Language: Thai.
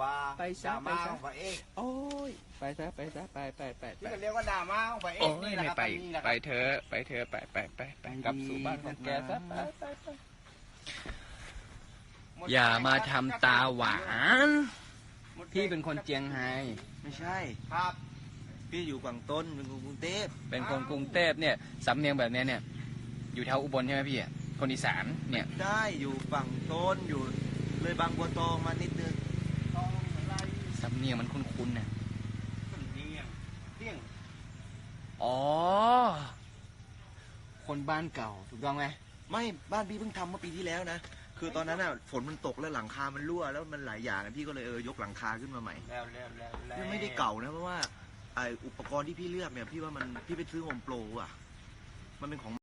ว่าไปซะดราม่าไปซะ ของพระเอกโอ้ยไปซะไปซะไปไปไปไปที่เราเรียกว่าดราม่าของพระเอโอ้กยนี่แหละไม่ครับไปอันนี้แหละคไปรับเถอะไปเถอะไปไปไปไปกลับสู่บ้านของแกซะไปไปไปอย่ามาทำตาหวานพี่เป็นคนเจียงไฮ้ไม่ใช่ ครับพี่อยู่กวางต้นเป็นคนกรุงเทพเป็นคนกรุงเทพเนี่ยสำเนียงแบบเนี้ยเนี่ย อยู่แถวอุบลใช่ไหมพี่อะ คนอีสานเนี่ยได้อยู่ฝั่งต้นอยู่เลยบางบัวทองมานิดนึงต้องอะไรสำเนียงมันคุ้นๆนะสำเนียงเที่ยงอ๋อ คนบ้านเก่าถูกต้องไหมไม่บ้านพี่เพิ่งทำเมื่อปีที่แล้วนะคือตอนนั้นอะฝนมันตกแล้วหลังคา มันรั่วแล้วมันหลายอย่างอะพี่ก็เลยเออยกหลังคาขึ้นมาใหม่แล้วแล้วแล้วแล้วยังไม่ได้เก่านะเพราะว่าไออุปกรณ์ที่พี่เลือกเนี่ยพี่ว่ามันพี่ไปซื้อโฮมโปรอะ มันเป็นของ